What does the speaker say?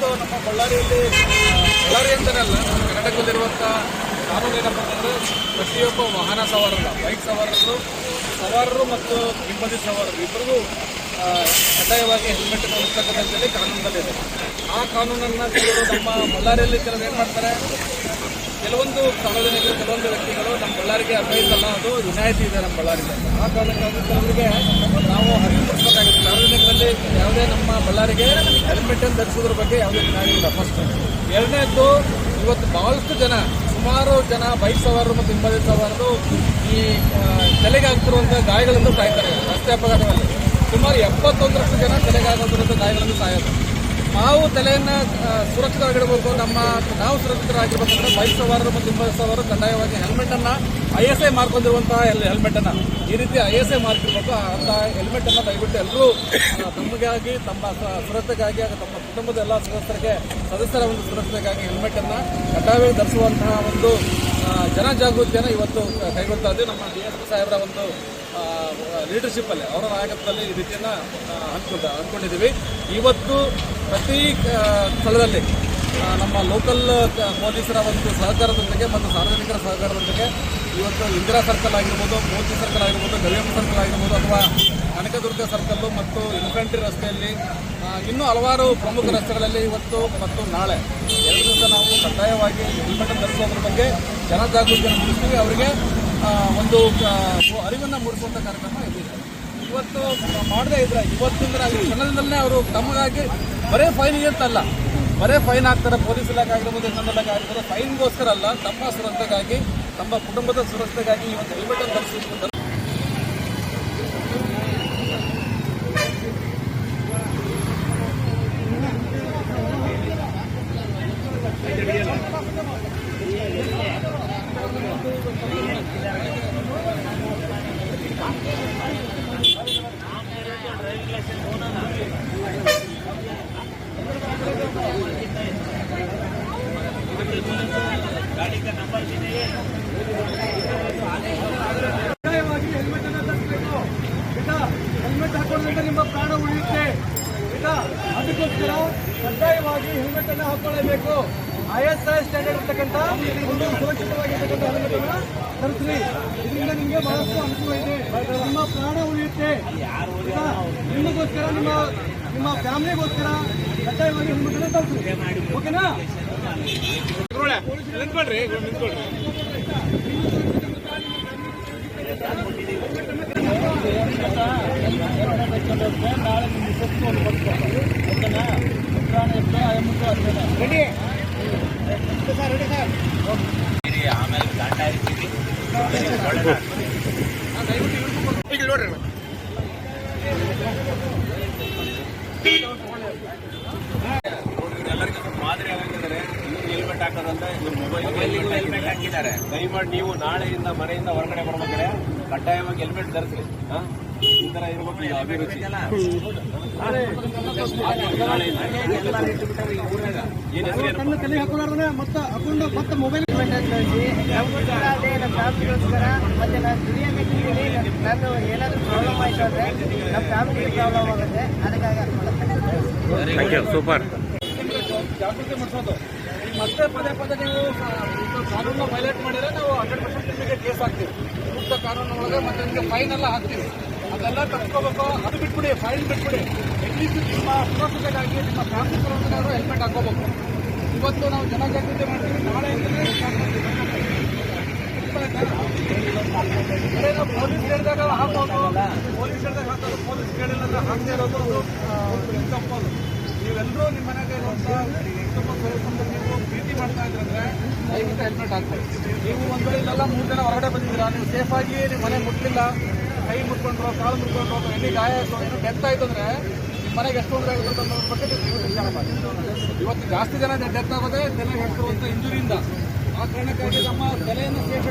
ಇವತ್ತು ನಮ್ಮ ಬಳ್ಳಾರಿಯಲ್ಲಿ ಬಳ್ಳಾರಿ ಅಂತಲಲ್ಲ ನಮ್ಮ ಕರ್ನಾಟಕದಲ್ಲಿರುವಂಥ ಕಾನೂನು ಏನಪ್ಪ ಅಂತಂದರೆ ಪ್ರತಿಯೊಬ್ಬ ವಾಹನ ಸವಾರರ ಬೈಕ್ ಸವಾರರು ಸವಾರರು ಮತ್ತು ಹಿಂಬದಿ ಸವಾರರು, ಇಬ್ಬರಿಗೂ ಕಡ್ಡಾಯವಾಗಿ ಹೆಲ್ಮೆಟ್ ಧರಿಸ್ತಕ್ಕಂಥದ್ದೇಳಿ ಕಾನೂನಲ್ಲಿದೆ ಆ ಕಾನೂನನ್ನು ಕೆಲವರು ನಮ್ಮ ಬಳ್ಳಾರಿಯಲ್ಲಿ ಕೆಲವರು ಏನು ಮಾಡ್ತಾರೆ? ಕೆಲವೊಂದು ಸಾರ್ವಜನಿಕರು, ಕೆಲವೊಂದು ವ್ಯಕ್ತಿಗಳು ನಮ್ಮ ಬಳ್ಳಾರಿಗೆ ಅನ್ವಯಿಸಲ್ಲ, ಅದು ವಿನಾಯಿತಿ ಇದೆ ನಮ್ಮ ಬಳ್ಳಾರಿಗೆ. ಆ ಕಾರಣಕ್ಕಾಗಿ ಕೆಲವರಿಗೆ ಯಾವುದೇ ನಮ್ಮ ಬಳ್ಳಾರಿಗೆ ಹೆಲ್ಮೆಟ್ ಅನ್ನು ಧರಿಸೋದ್ರ ಬಗ್ಗೆ ಯಾವುದೇ ಇಲ್ಲ. ಫಸ್ಟ್ ಎರಡನೇದ್ದು, ಇವತ್ತು ಬಹಳಷ್ಟು ಜನ, ಸುಮಾರು ಜನ ಬೈಕ್ ಸವಾರರು ಮತ್ತು ಹಿಂಬದಿ ಸವಾರರು ಈ ತಲೆಗಾಗ್ತಿರುವಂಥ ಗಾಯಗಳನ್ನು ಸಾಯ್ತಾರೆ. ರಸ್ತೆ ಅಪಘಾತಗಳಲ್ಲಿ. ಸುಮಾರು ಎಪ್ಪತ್ತೊಂದರಷ್ಟು ಜನ ತಲೆಗಾಗುತ್ತಿರುವಂಥ ಗಾಯಗಳನ್ನು ಸಾಯೋದು ನಾವು ತಲೆಯನ್ನು ಸುರಕ್ಷಿತವಾಗಿಡಬೇಕು. ನಮ್ಮ, ನಾವು ಸುರಕ್ಷಿತರಾಗಿರ್ಬೇಕಂದ್ರೆ ಬೈಕ್ ಸವಾರರು ಮತ್ತು ಹಿಂಬದಿ ಸವಾರರು ಕಡ್ಡಾಯವಾಗಿ ಹೆಲ್ಮೆಟ್ ಅನ್ನ ಐ ಎಸ್ ಐ ಮಾರ್ಕೊಂಡಿರುವಂತಹ ಹೆಲ್ಮೆಟ್ ಅನ್ನ ಈ ರೀತಿ ಐ ಎಸ್ ಐ ಮಾರ್ಕಿರ್ಬೇಕು ಅಂತ ಹೆಲ್ಮೆಟ್ ಅನ್ನ ದಯವಿಟ್ಟು ಎಲ್ಲರೂ ತಮಗಾಗಿ, ತಮ್ಮ ಸುರಕ್ಷತೆಗಾಗಿ ಹಾಗೂ ತಮ್ಮ ಕುಟುಂಬದ ಎಲ್ಲ ಸದಸ್ಯರಿಗೆ, ಸದಸ್ಯರ ಒಂದು ಸುರಕ್ಷತೆಗಾಗಿ ಹೆಲ್ಮೆಟ್ ಅನ್ನ ಕಡ್ಡಾಯವಾಗಿ ಧರಿಸುವಂತಹ ಒಂದು ಜನ ಜನಜಾಗೃತಿಯನ್ನು ಇವತ್ತು ಕೈಗೊಳ್ತಾ ಇದ್ದೀವಿ. ನಮ್ಮ ಡಿ ಎಸ್ ಪಿ ಸಾಹೇಬರ ಒಂದು ಲೀಡರ್ಶಿಪ್ ಅಲ್ಲಿ ಅವರ ನಾಯಕತ್ವದಲ್ಲಿ ಈ ರೀತಿಯನ್ನ ಅಂದ್ಕೊಂಡ ಹಂಚ್ಕೊಂಡಿದ್ದೀವಿ. ಇವತ್ತು ಪ್ರತಿ ಸ್ಥಳದಲ್ಲಿ ನಮ್ಮ ಲೋಕಲ್ ಪೊಲೀಸರ ಒಂದು ಸಹಕಾರದೊಂದಿಗೆ ಮತ್ತು ಸಾರ್ವಜನಿಕರ ಸಹಕಾರದೊಂದಿಗೆ ಇವತ್ತು ಇಂದಿರಾ ಸರ್ಕಲ್ ಆಗಿರ್ಬೋದು, ಮೋದಿ ಸರ್ಕಲ್ ಆಗಿರ್ಬೋದು ಗವಿಯಮ್ಮ ಸರ್ಕಲ್ ಆಗಿರ್ಬೋದು, ಅಥವಾ ಕನಕದುರ್ಗ ಸರ್ಕಲ್ಲು ಮತ್ತು ಇನ್ಫೆಂಟ್ರಿ ರಸ್ತೆಯಲ್ಲಿ ಇನ್ನೂ ಹಲವಾರು ಪ್ರಮುಖ ರಸ್ತೆಗಳಲ್ಲಿ ಇವತ್ತು ಮತ್ತು ನಾಳೆ. ಎರಡು ದಿವಸ ನಾವು ಕಡ್ಡಾಯವಾಗಿ ಹೆಲ್ಮೆಟ್ ಧರಿಸೋದ್ರ ಬಗ್ಗೆ ಜನಜಾಗೃತಿಯನ್ನು ಮೂಡಿಸ್ತೀವಿ. ಅವರಿಗೆ ಒಂದು ಅರಿವನ್ನು ಮೂಡಿಸುವಂಥ ಕಾರ್ಯಕ್ರಮ ಇದೆ. ಇವತ್ತು ಮಾಡದೇ ಇದ್ರೆ ಇವತ್ತಿಂದ ಈ ಕ್ಷಣದಿಂದಲೇ ಅವರು ತಮಗಾಗಿ ಬರೇ ಫೈನಿಗೆ ಅಂತಲ್ಲ ಬರೇ ಫೈನ್ ಹಾಕ್ತಾರೆ ಪೊಲೀಸ್ ಇಲಾಖೆ ಆಗಿರ್ಬೋದು ಇನ್ನೊಂದು ಇಲಾಖೆ ಆಗಿರ್ಬೋದು ಫೈನ್ಗೋಸ್ಕರ ಅಲ್ಲ, ತಮ್ಮ ಸುರಕ್ಷತೆಗಾಗಿ, ತಮ್ಮ ಕುಟುಂಬದ ಸುರಕ್ಷತೆಗಾಗಿ ಇವತ್ತು ಹೆಲ್ಮೆಟ್ ಧರಿಸಿ ಕಡ್ಡಾಯವಾಗಿ ಹೆಲ್ಮೆಟ್ ಅನ್ನು ಧರಿಸಬೇಕು ಆಯ್ತಾ ಹೆಲ್ಮೆಟ್ ಹಾಕೊಳ್ಳೋದ್ರಿಂದ ನಿಮ್ಮ ಪ್ರಾಣ ಉಳಿಯುತ್ತೆ. ಆಯ್ತಾ ಅದಕ್ಕೋಸ್ಕರ ಕಡ್ಡಾಯವಾಗಿ ಹೆಲ್ಮೆಟ್ ಅನ್ನು ಹಾಕೊಳ್ಳೇಬೇಕು ಐ ಎಸ್ ಐ ಸ್ಟ್ಯಾಂಡರ್ಡ್ ಇರ್ತಕ್ಕಂಥ ಒಂದು ಸುರಕ್ಷಿತವಾಗಿರ್ತಕ್ಕಂಥ ಹೆಲ್ಮೆಟ್ ಅನ್ನು ಧರಿಸ್ರಿ ಇದರಿಂದ ನಿಮಗೆ ಬಹಳಷ್ಟು ಅನುಕೂಲ ಇದೆ ನಿಮ್ಮ ಪ್ರಾಣ ಉಳಿಯುತ್ತೆ ನಿಮಗೋಸ್ಕರ, ನಿಮ್ಮ ನಿಮ್ಮ ಫ್ಯಾಮಿಲಿಗೋಸ್ಕರ ಕಡ್ಡಾಯವಾಗಿ ಹೆಲ್ಮೆಟ್ ಅನ್ನು ಧರಿಸ್ರಿ ಓಕೆನಾ ನಿಂತ್ಕೊಳ್ರಿ ನಿಂತ್ಕೊಳ್ರಿ ಎಲ್ಲರಿಗೂ ಹೆಲ್ಮೆಟ್ ಹಾಕೋದಂತ ಇವ್ರು ಮೊಬೈಲ್ ಹೆಲ್ಮೆಟ್ ಹಾಕಿದ್ದಾರೆ. ದಯಮಾಡಿ ನೀವು ನಾಳೆಯಿಂದ ಮನೆಯಿಂದ ಹೊರಗಡೆ ಬರ್ಬೇಕಾದ್ರೆ ಕಡ್ಡಾಯವಾಗಿ ಹೆಲ್ಮೆಟ್ ಧರಿಸಿ? ಈ ತರ ಇರ್ಬೇಕು ಅಭಿರುಚಿ. ಮತ್ತೆ ಮೊಬೈಲ್ ಮತ್ತೆ ನಾನು ನಾನು ಏನಾದರೂ ಪ್ರಾಬ್ಲಮ್ ಆಯಿತು ಅಂದರೆ ನಮ್ಮ ಫ್ಯಾಮಿಲಿಗೆ ಪ್ರಾಬ್ಲಮ್ ಆಗುತ್ತೆ. ಅದಕ್ಕಾಗಿ ಜಾಗೃತಿ ಮಾಡಿಸೋದು. ಈಗ ಮತ್ತೆ ಪದೇ ಪದೇ ನೀವು ಕಾನೂನು ವೈಲೇಟ್ ಮಾಡಿದ್ರೆ ನಾವು ಹಂಡ್ರೆಡ್ ಪರ್ಸೆಂಟ್ ನಿಮಗೆ ಕೇಸ್ ಹಾಕ್ತೀವಿ. ಮುಕ್ತ ಕಾನೂನು ಒಳಗೆ ಮತ್ತೆ ನಿಮಗೆ ಫೈನ್ ಎಲ್ಲ ಹಾಕ್ತೀವಿ. ಅದೆಲ್ಲ ತಪ್ಪಿಸ್ಕೋಬೇಕು ಅದು ಬಿಟ್ಬಿಡಿ ಫೈನ್ ಬಿಟ್ಬಿಡಿ. ಅಟ್ಲೀಸ್ಟ್ ನಿಮ್ಮ ಸುರಕ್ಷತೆಗಾಗಿ ನಿಮ್ಮ ಫ್ಯಾಮಿಲಿ ಸುರಕ್ಷತೆಗಾದ್ರೂ ಹೆಲ್ಮೆಟ್ ಹಾಕೋಬೇಕು ಇವತ್ತು ನಾವು ಜನಜಾಗೃತಿ ಮಾಡ್ತೀವಿ. ನಾಳೆ ನಾವು ಪೊಲೀಸ್ ಹೇಳಿದಾಗ ಹಾಕೋದು ಪೊಲೀಸ್ ಹೇಳಿದಾಗ ಹಾಕೋದು ಪೊಲೀಸ್ ಕೇಳಿಲ್ಲ ಹಾಕದೇ ಇರೋದು ತಪ್ಪದು ನೀವೆಲ್ಲರೂ ನಿಮ್ಮ ಮನೆಗೆ ಇರುವಂತ ಕುಟುಂಬ ನೀವು ಪ್ರೀತಿ ಮಾಡ್ತಾ ಇದ್ರಂದ್ರೆ ದಯವಿಟ್ಟು ಹೆಲ್ಮೆಟ್ ಹಾಕ್ಬೇಕು ನೀವು ಒಂದು ವೇಳೆ ಇಲ್ಲೆಲ್ಲ ಮೂರು ಜನ ಹೊರಗಡೆ ಬಂದಿದ್ದೀರಾ, ನೀವು ಸೇಫ್ ಆಗಿ ನಿಮ್ಮ ಮನೆ ಮುಟ್ಲಿಲ್ಲ, ಕೈ ಮುಟ್ಕೊಂಡ್ರು, ಕಾಲು ಮುಟ್ಕೊಂಡ್ರು, ಅಥವಾ ಎಲ್ಲಿ ಗಾಯ ಆಯ್ತು ಏನು ಡೆತ್ ಆಯ್ತು ಅಂದ್ರೆ ನಿಮ್ಮ ಮನೆಗೆ ಎಷ್ಟು ತೊಂದರೆ ಆಗುತ್ತೆ ಅನ್ನೋದ್ರ ಬಗ್ಗೆ ನೀವು ವಿಚಾರ ಮಾಡಿ. ಇವತ್ತು ಜಾಸ್ತಿ ಜನ ಡೆತ್ ಆಗೋದೇ ತಲೆ ಹೆಸರು ಅಂತ ಇಂಜುರಿಯಿಂದ. ಆ ಕಾರಣಕ್ಕಾಗಿ ನಮ್ಮ ತಲೆಯನ್ನು ಸೇಫ್